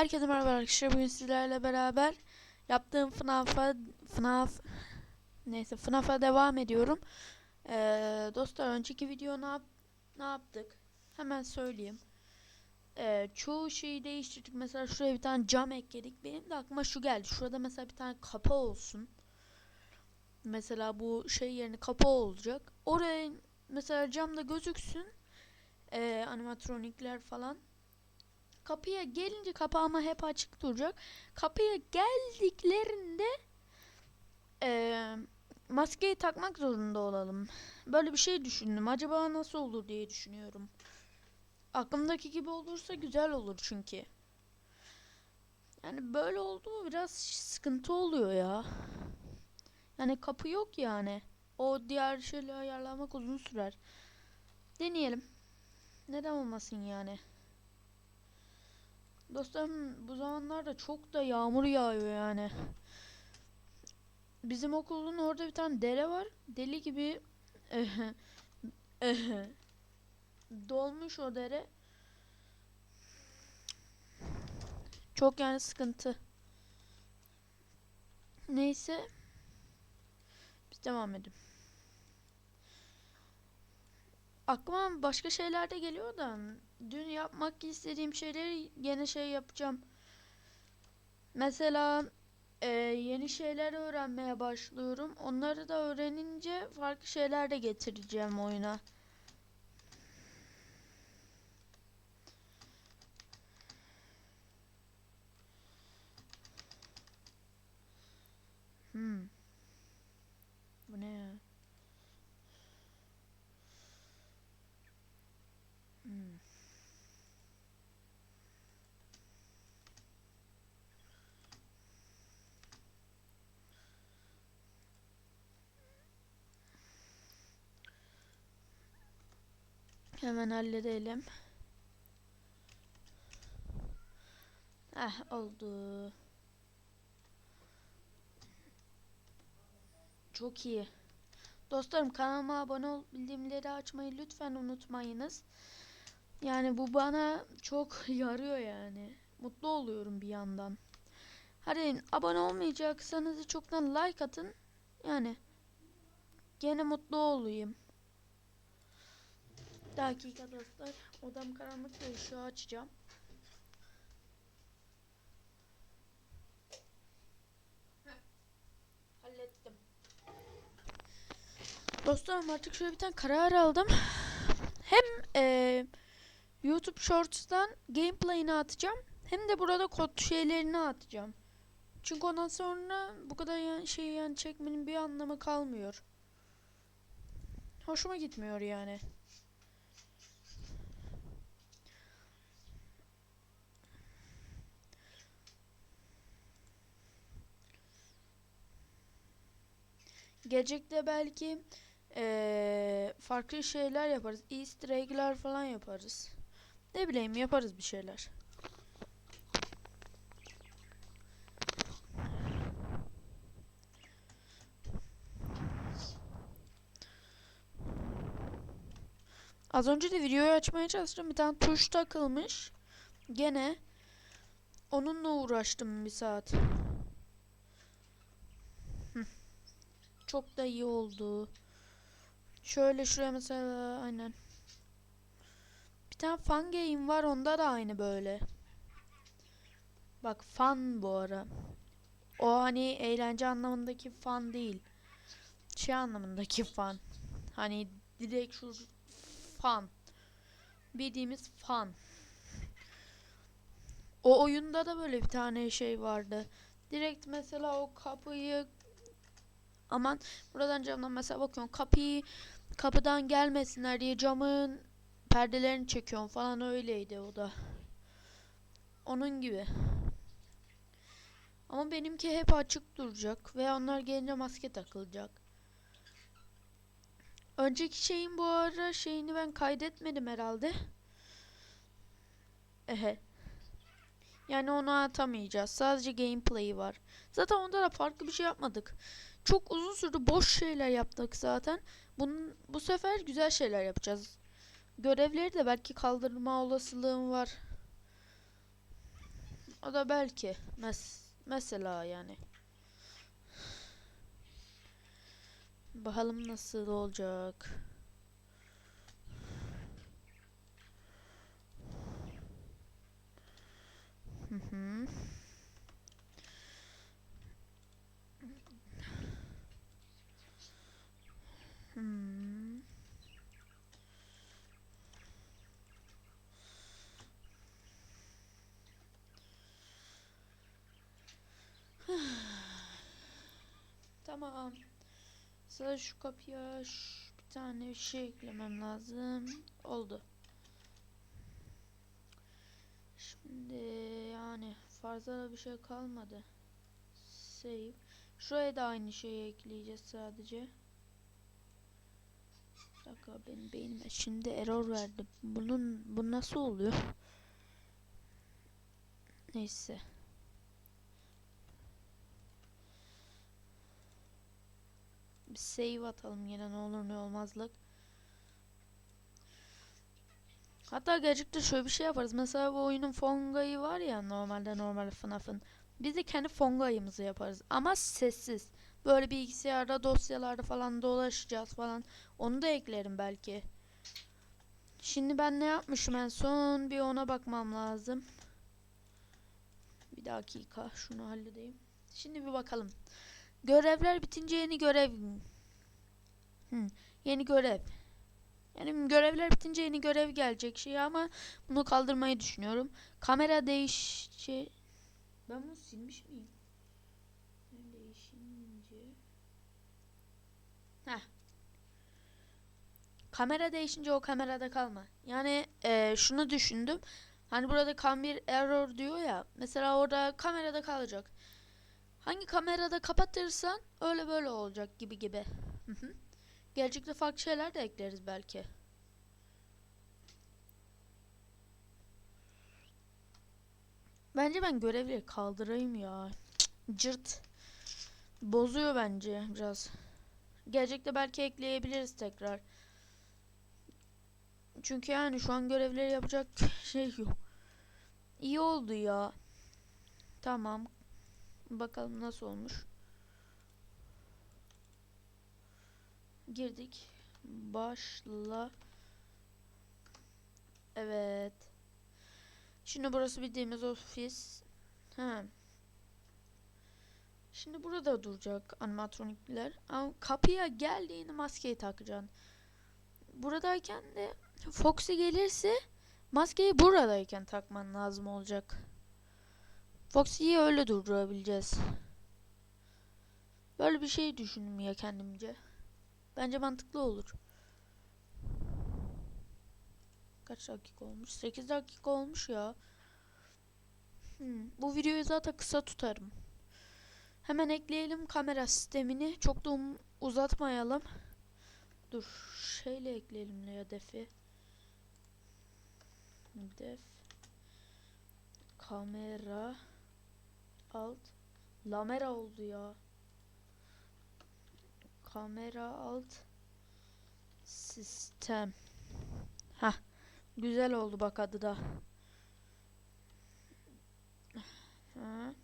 Herkese merhaba arkadaşlar. Bugün sizlerle beraber yaptığım FNAF'a FNAF neyse FNAF'a devam ediyorum. Ee, dostlar önceki video ne, yap, ne yaptık? Hemen söyleyeyim. Ee, çoğu şeyi değiştirdik. Mesela şuraya bir tane cam ekledik. Benim de aklıma şu geldi. Şurada mesela bir tane kapı olsun. Mesela bu şey yerine kapı olacak. Oraya mesela camda gözüksün. Ee, animatronikler falan. Kapıya gelince kapı ama hep açık duracak. Kapıya geldiklerinde eee, maskeyi takmak zorunda olalım. Böyle bir şey düşündüm. Acaba nasıl olur diye düşünüyorum. Aklımdaki gibi olursa güzel olur çünkü. Yani böyle oldu mu biraz sıkıntı oluyor ya. Yani kapı yok yani. O diğer şeyleri ayarlamak uzun sürer. Deneyelim. Neden olmasın yani. Dostlarım bu zamanlarda çok da yağmur yağıyor yani. Bizim okulun orada bir tane dere var. Deli gibi dolmuş o dere. Çok yani sıkıntı. Neyse. Biz devam edelim. Aklıma başka şeyler de geliyor da dün yapmak istediğim şeyleri yeni şey yapacağım. Mesela e, yeni şeyler öğrenmeye başlıyorum. Onları da öğrenince farklı şeyler de getireceğim oyuna. Hmm. Bu ne ya? Hmm. Hemen halledelim. Heh oldu. Çok iyi. Dostlarım kanalıma abone ol, bildirimleri açmayı lütfen unutmayınız. Yani bu bana çok yarıyor yani. Mutlu oluyorum bir yandan. Hadi abone olmayacaksanız çoktan like atın. Yani gene mutlu olayım. Dakika dostlar. Odam karanlık ve ışığı açacağım. Hallettim. Dostlarım artık şöyle bir tane karar aldım. Hem eee YouTube Shorts'tan gameplay'ini atacağım. Hem de burada kod şeylerini atacağım. Çünkü ondan sonra bu kadar yani şey yani çekmenin bir anlamı kalmıyor. Hoşuma gitmiyor yani. Gelecekte belki eee, farklı şeyler yaparız. Easter egg'ler falan yaparız. Ne bileyim yaparız bir şeyler. Az önce de videoyu açmaya çalıştım. Bir tane tuş takılmış. Gene onunla uğraştım bir saat. Hı. Çok da iyi oldu. Şöyle şuraya mesela aynen. Bir tane fan game var onda da aynı böyle. Bak fan bu ara. O hani eğlence anlamındaki fan değil. Şey anlamındaki fan. Hani direkt şu fan. Bildiğimiz fan. O oyunda da böyle bir tane şey vardı. Direkt mesela o kapıyı aman buradan camdan mesela bakıyorum kapıyı kapıdan gelmesinler diye camın perdelerini çekiyorum falan öyleydi o da. Onun gibi. Ama benimki hep açık duracak ve onlar gelince maske takılacak. Önceki şeyin bu ara şeyini ben kaydetmedim herhalde. Ehe. Yani onu atamayacağız. Sadece gameplay'i var. Zaten onda da farklı bir şey yapmadık. Çok uzun sürdü boş şeyler yaptık zaten. Bunun, bu sefer güzel şeyler yapacağız. Görevleri de belki kaldırma olasılığım var. O da belki. Mes mesela yani. Bakalım nasıl olacak. Hı hı. Tamam. Sıra şu kapıya şu- bir tane bir şey eklemem lazım. Oldu. Şimdi yani fazla bir şey kalmadı. Save. Şuraya da aynı şeyi ekleyeceğiz sadece. Bir dakika benim beynime şimdi error verdi. Bunun bu nasıl oluyor? Neyse. Bir save atalım yine ne olur ne olmazlık. Hatta gerçekten şöyle bir şey yaparız. Mesela bu oyunun fongayı var ya normalde normal FNAF'ın. Biz de kendi fongayımızı yaparız. Ama sessiz. Böyle bilgisayarda dosyalarda falan dolaşacağız falan. Onu da eklerim belki. Şimdi ben ne yapmışım en son? Bir ona bakmam lazım. Bir dakika şunu halledeyim. Şimdi bir bakalım. Görevler bitince yeni görev. Hı, yeni görev. Yani görevler bitince yeni görev gelecek şey ama bunu kaldırmayı düşünüyorum. Kamera değişçi Ben bunu silmiş miyim? Değişince Heh. Kamera değişince o kamerada kalma. Yani eee, şunu düşündüm. Hani burada kam bir error diyor ya. Mesela orada kamerada kalacak. Hangi kamerada kapatırsan öyle böyle olacak gibi gibi. Hı hı. Gelecekte farklı şeyler de ekleriz belki. Bence ben görevleri kaldırayım ya. Cırt. Bozuyor bence biraz. Gelecekte belki ekleyebiliriz tekrar. Çünkü yani şu an görevleri yapacak şey yok. İyi oldu ya. Tamam. Bakalım nasıl olmuş. Girdik. Başla. Evet. Şimdi burası bildiğimiz ofis. Ha. Şimdi burada duracak animatronikler. Ama kapıya geldiğini maskeyi takacaksın. Buradayken de Foxy gelirse maskeyi buradayken takman lazım olacak. Foxy'yi öyle durdurabileceğiz. Böyle bir şey düşündüm ya kendimce. Bence mantıklı olur. Kaç dakika olmuş? 8 dakika olmuş ya. Hmm, bu videoyu zaten kısa tutarım. Hemen ekleyelim kamera sistemini. Çok da um- uzatmayalım. Dur, şeyle ekleyelim ya defi. Def kamera alt lamera oldu ya. Kamera alt sistem. Ha, güzel oldu bak adı da. Ha.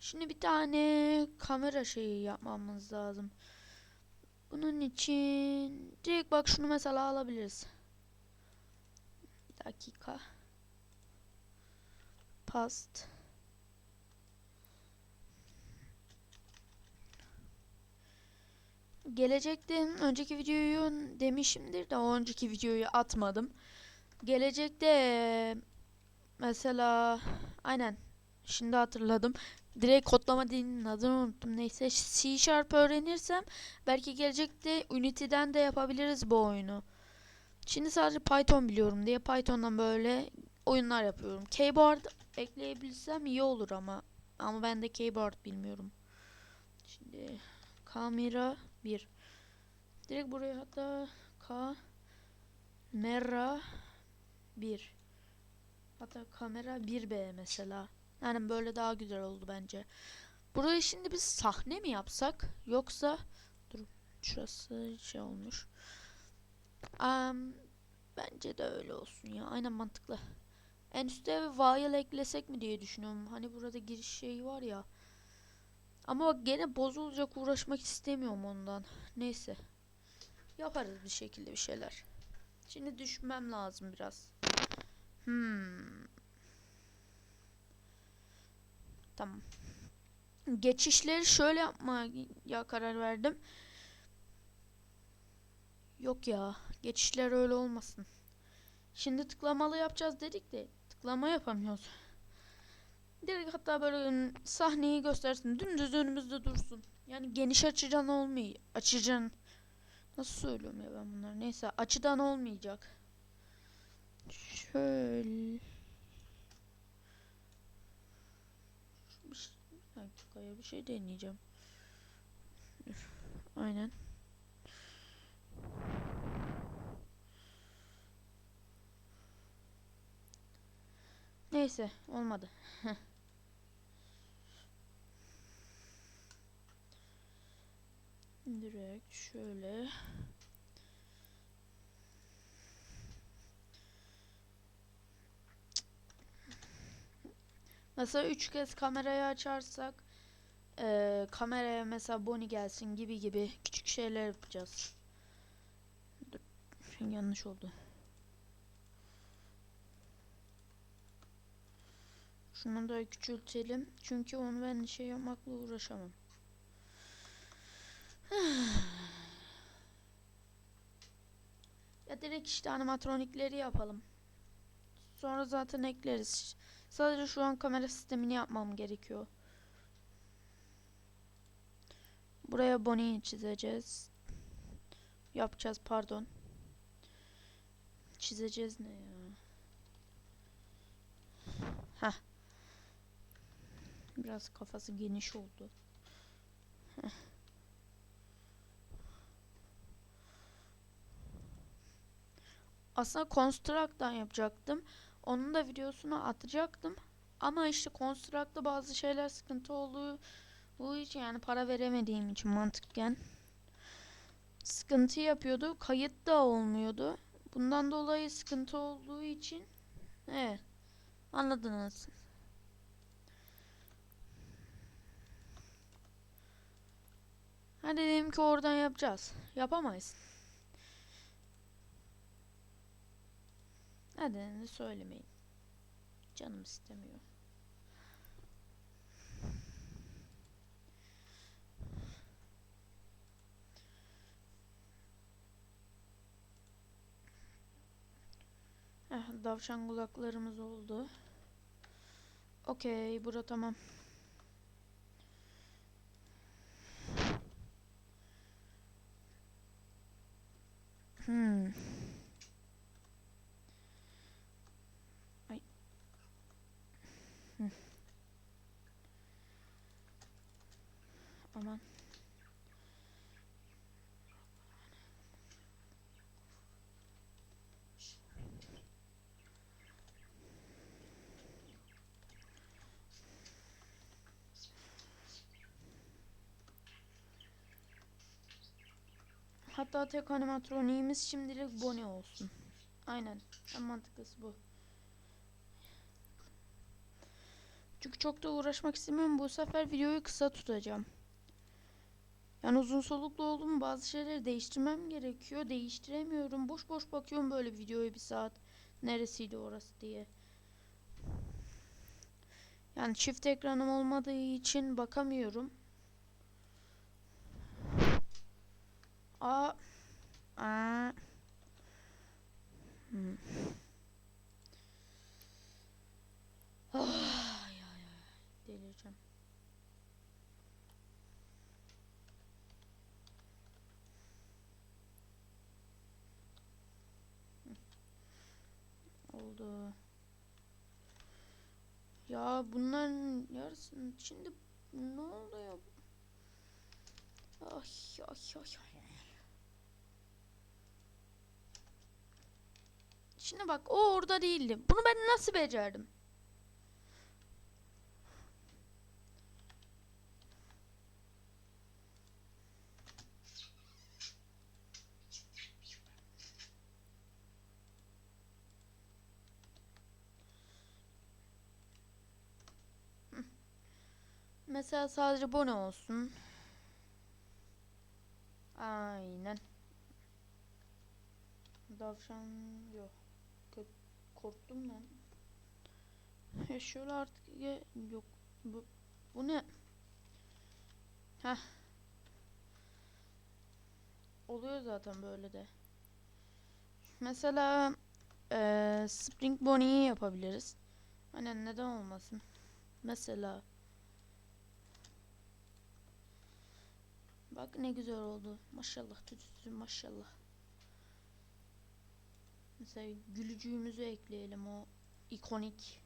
Şimdi bir tane kamera şeyi yapmamız lazım. Bunun için direkt bak şunu mesela alabiliriz. Bir dakika. Past. Gelecekte önceki videoyu demişimdir de o önceki videoyu atmadım. Gelecekte mesela aynen şimdi hatırladım. Direkt kodlama dilinin adını unuttum. Neyse C Sharp öğrenirsem belki gelecekte Unity'den de yapabiliriz bu oyunu. Şimdi sadece Python biliyorum diye Python'dan böyle oyunlar yapıyorum. Keyboard ekleyebilsem iyi olur ama ama ben de keyboard bilmiyorum. Şimdi kamera 1. Direkt buraya hatta kamera 1. Hatta kamera 1B mesela. Yani böyle daha güzel oldu bence. Burayı şimdi biz sahne mi yapsak yoksa dur şurası şey olmuş. Am, bence de öyle olsun ya. Aynen mantıklı. En üstte vial eklesek mi diye düşünüyorum. Hani burada giriş şeyi var ya. Ama bak gene bozulacak uğraşmak istemiyorum ondan. Neyse. Yaparız bir şekilde bir şeyler. Şimdi düşmem lazım biraz. Hmm. Tamam. Geçişleri şöyle yapmaya karar verdim. Yok ya. Geçişler öyle olmasın. Şimdi tıklamalı yapacağız dedik de tıklama yapamıyoruz. Direkt hatta böyle sahneyi göstersin. Dümdüz önümüzde dursun. Yani geniş açıdan olmuyor. Açıcan Nasıl söylüyorum ya ben bunları? Neyse açıdan olmayacak. Şöyle şey, bir şey deneyeceğim. Aynen. Neyse olmadı. Direkt şöyle. Mesela üç kez kamerayı açarsak eee, kameraya mesela Bonnie gelsin gibi gibi küçük şeyler yapacağız. Dur, yanlış oldu. Şunu da küçültelim. Çünkü onu ben şey yapmakla uğraşamam. Ya direkt işte animatronikleri yapalım. Sonra zaten ekleriz. Sadece şu an kamera sistemini yapmam gerekiyor. Buraya Bonnie'yi çizeceğiz. Yapacağız pardon. Çizeceğiz ne ya? Heh. Biraz kafası geniş oldu. Heh. Aslında Construct'tan yapacaktım. Onun da videosunu atacaktım. Ama işte Construct'ta bazı şeyler sıkıntı olduğu bu için yani para veremediğim için mantıken sıkıntı yapıyordu. Kayıt da olmuyordu. Bundan dolayı sıkıntı olduğu için evet anladınız. Ha dedim ki oradan yapacağız. Yapamayız. Nedenini söylemeyin. Canım istemiyor. Heh, davşan kulaklarımız oldu. Okey, bura tamam. Hmm. Ay. Hı. Aman. Hatta tek animatroniğimiz şimdilik Bonnie olsun. Aynen. En mantıklısı bu. Çünkü çok da uğraşmak istemiyorum. Bu sefer videoyu kısa tutacağım. Yani uzun soluklu oldu mu bazı şeyleri değiştirmem gerekiyor. Değiştiremiyorum. Boş boş bakıyorum böyle videoya bir saat. Neresiydi orası diye. Yani çift ekranım olmadığı için bakamıyorum. Aa. Aa. Hmm. Ah, ay, ay, ay. Delireceğim. Oldu. Ya bunların yarısının içinde ne oldu ya? Ay ay ay ay. Şimdi bak o orada değildi. Bunu ben nasıl becerdim? Mesela sadece bu ne olsun? Aynen. Davşan yok. Korktum lan. Ya şöyle artık ya, yok. Bu, bu ne? Heh. Oluyor zaten böyle de. Mesela eee Spring Bonnie'yi yapabiliriz. Aynen neden olmasın? Mesela Bak ne güzel oldu. Maşallah tütsü maşallah. Mesela gülücüğümüzü ekleyelim o ikonik.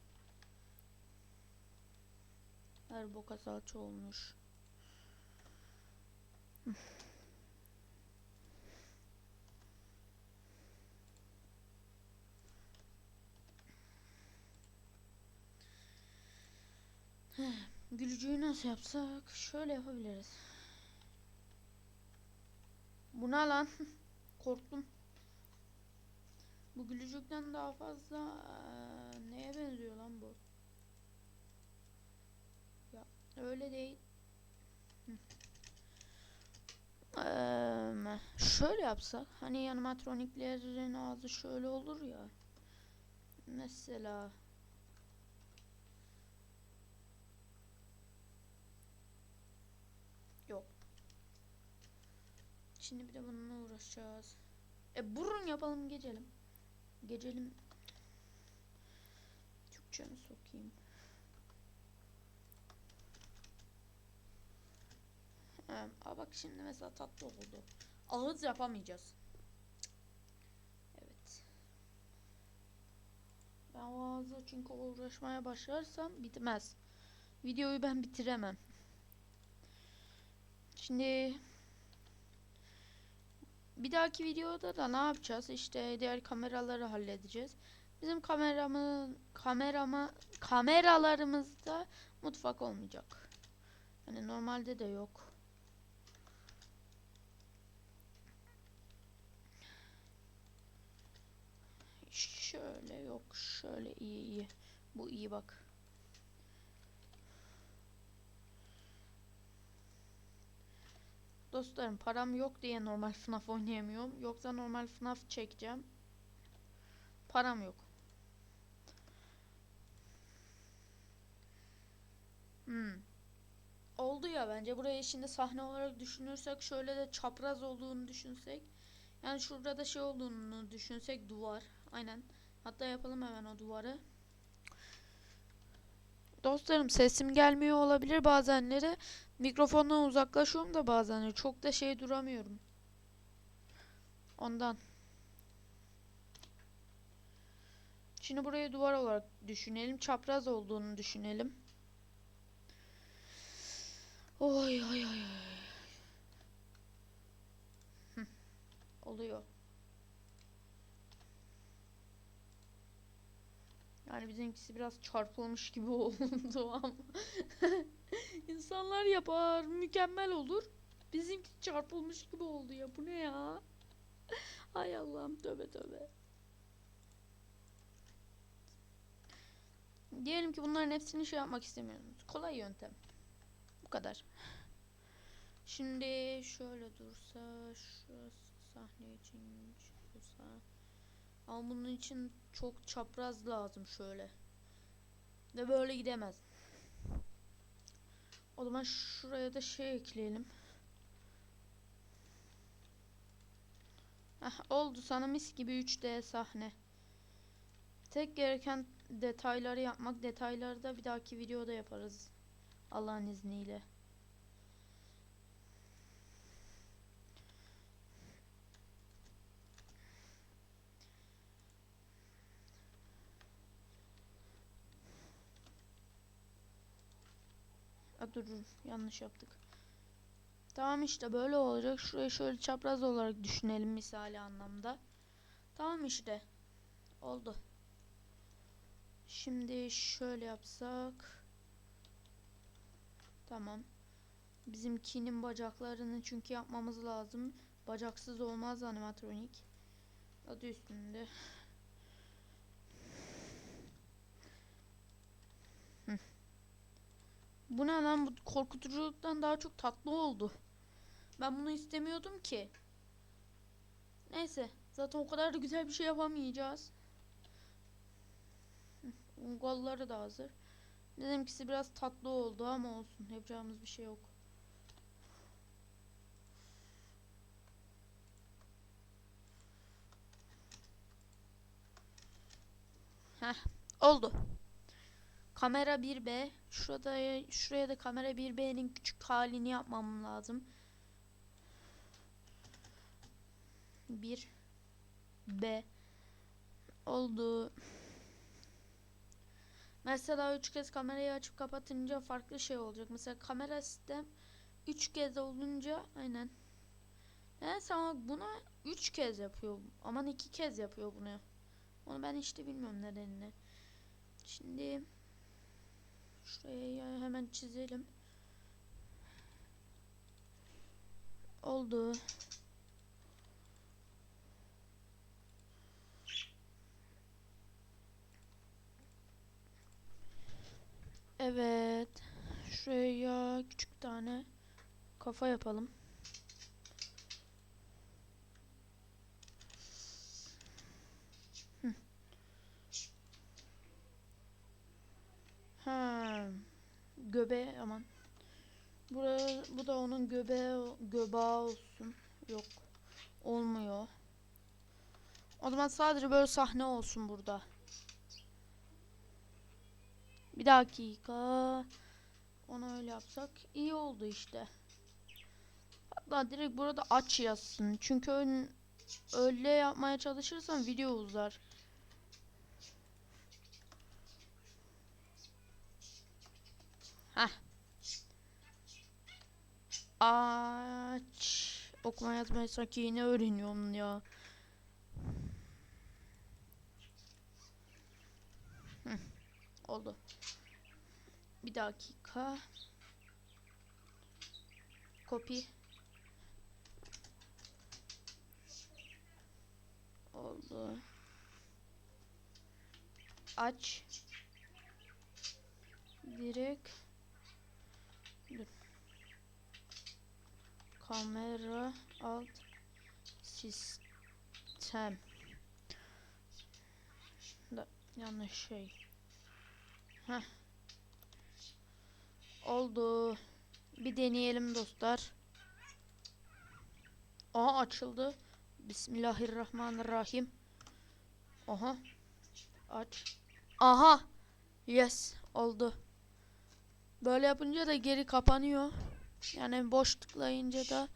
Her boka salça olmuş. Gülücüğü nasıl yapsak? Şöyle yapabiliriz. Bu ne lan? Korktum. Bu gülücükten daha fazla eee, neye benziyor lan bu? Ya öyle değil. Eee, şöyle yapsak hani animatroniklerin ağzı şöyle olur ya. Mesela yok. Şimdi bir de bununla uğraşacağız. E burun yapalım geçelim. Geçelim. Türkçemi sokayım. He, aa bak şimdi mesela tatlı oldu. Ağız yapamayacağız. Evet. Ben o ağzı çünkü uğraşmaya başlarsam bitmez. Videoyu ben bitiremem. Şimdi bir dahaki videoda da ne yapacağız? İşte diğer kameraları halledeceğiz. Bizim kameramı kamerama kameralarımızda mutfak olmayacak. Hani normalde de yok. Şöyle yok. Şöyle iyi iyi. Bu iyi bak. Dostlarım param yok diye normal FNAF oynayamıyorum. Yoksa normal FNAF çekeceğim. Param yok. Hmm. Oldu ya bence burayı şimdi sahne olarak düşünürsek şöyle de çapraz olduğunu düşünsek. Yani şurada da şey olduğunu düşünsek duvar. Aynen. Hatta yapalım hemen o duvarı. Dostlarım sesim gelmiyor olabilir bazenleri. Mikrofondan uzaklaşıyorum da bazen çok da şey duramıyorum. Ondan. Şimdi burayı duvar olarak düşünelim. Çapraz olduğunu düşünelim. Oy oy oy. oy. Oluyor. Yani bizimkisi biraz çarpılmış gibi oldu ama. İnsanlar yapar, mükemmel olur. Bizimki çarpılmış gibi oldu ya. Bu ne ya? Ay Allah'ım tövbe tövbe. Diyelim ki bunların hepsini şey yapmak istemiyorsunuz. Kolay yöntem. Bu kadar. Şimdi şöyle dursa, şurası sahne için şurası. Ama bunun için çok çapraz lazım şöyle. Ve böyle gidemez. O zaman şuraya da şey ekleyelim. Heh, oldu sana mis gibi 3D sahne. Tek gereken detayları yapmak. Detayları da bir dahaki videoda yaparız. Allah'ın izniyle. Dur dur yanlış yaptık. Tamam işte böyle olacak. Şurayı şöyle çapraz olarak düşünelim misali anlamda. Tamam işte. Oldu. Şimdi şöyle yapsak. Tamam. Bizimkinin bacaklarını çünkü yapmamız lazım. Bacaksız olmaz animatronik. Adı üstünde. Bu ne lan? Bu korkutuculuktan daha çok tatlı oldu. Ben bunu istemiyordum ki. Neyse. Zaten o kadar da güzel bir şey yapamayacağız. Hı, Golları da hazır. Bizimkisi biraz tatlı oldu ama olsun. Yapacağımız bir şey yok. Heh, oldu. Kamera 1B. Şurada şuraya da kamera 1B'nin küçük halini yapmam lazım. 1 B oldu. Mesela 3 kez kamerayı açıp kapatınca farklı şey olacak. Mesela kamera sistem 3 kez olunca aynen. Neyse ama buna 3 kez yapıyor. Aman 2 kez yapıyor bunu. Onu ben işte bilmiyorum nedenini. Şimdi şuraya hemen çizelim. Oldu. Evet. Şuraya küçük tane kafa yapalım. Hı. Ha. Göbeği aman. Buraya, bu da onun göbeği göbağı olsun. Yok. Olmuyor. O zaman sadece böyle sahne olsun burada. Bir dakika. Onu öyle yapsak iyi oldu işte. Hatta direkt burada aç yazsın. Çünkü ön, öyle yapmaya çalışırsam video uzar. Heh. Aç. Okuma yazmayı sanki yeni öğreniyorum ya. Hı. Oldu. Bir dakika. Copy. Oldu. Aç. Direkt. Dur. Kamera alt sistem. Da yanlış şey. Heh. Oldu. Bir deneyelim dostlar. Aha açıldı. Bismillahirrahmanirrahim. Aha. Aç. Aha. Yes. Oldu. Böyle yapınca da geri kapanıyor. Yani boş tıklayınca da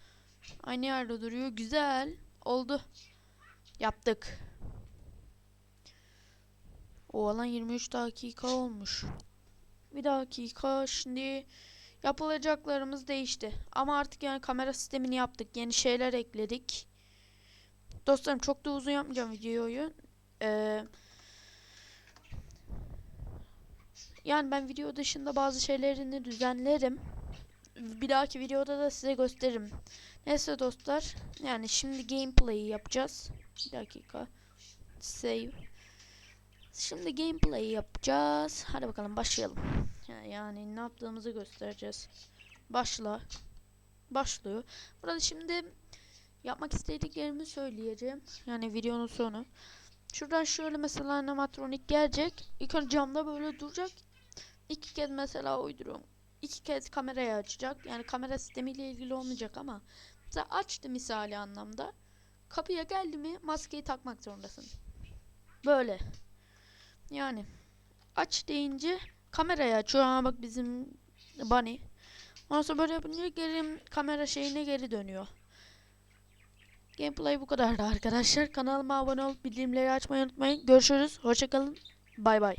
aynı yerde duruyor. Güzel. Oldu. Yaptık. O alan 23 dakika olmuş. Bir dakika şimdi yapılacaklarımız değişti. Ama artık yani kamera sistemini yaptık. Yeni şeyler ekledik. Dostlarım çok da uzun yapmayacağım videoyu. Ee, yani ben video dışında bazı şeylerini düzenlerim. Bir dahaki videoda da size gösteririm. Neyse dostlar. Yani şimdi gameplay yapacağız. Bir dakika. Save. Şimdi gameplay yapacağız. Hadi bakalım başlayalım. Yani ne yaptığımızı göstereceğiz. Başla. Başlıyor. Burada şimdi yapmak istediklerimi söyleyeceğim. Yani videonun sonu. Şuradan şöyle mesela animatronik gelecek. İlk önce camda böyle duracak. İki kez mesela uyduruyorum. İki kez kamerayı açacak. Yani kamera sistemiyle ilgili olmayacak ama mesela açtı misali anlamda. Kapıya geldi mi maskeyi takmak zorundasın. Böyle. Yani aç deyince kamerayı açıyor. Ha bak bizim Bunny. Ondan sonra böyle yapınca geri kamera şeyine geri dönüyor. Gameplay bu kadardı arkadaşlar. Kanalıma abone olup bildirimleri açmayı unutmayın. Görüşürüz. Hoşçakalın. Bay bay.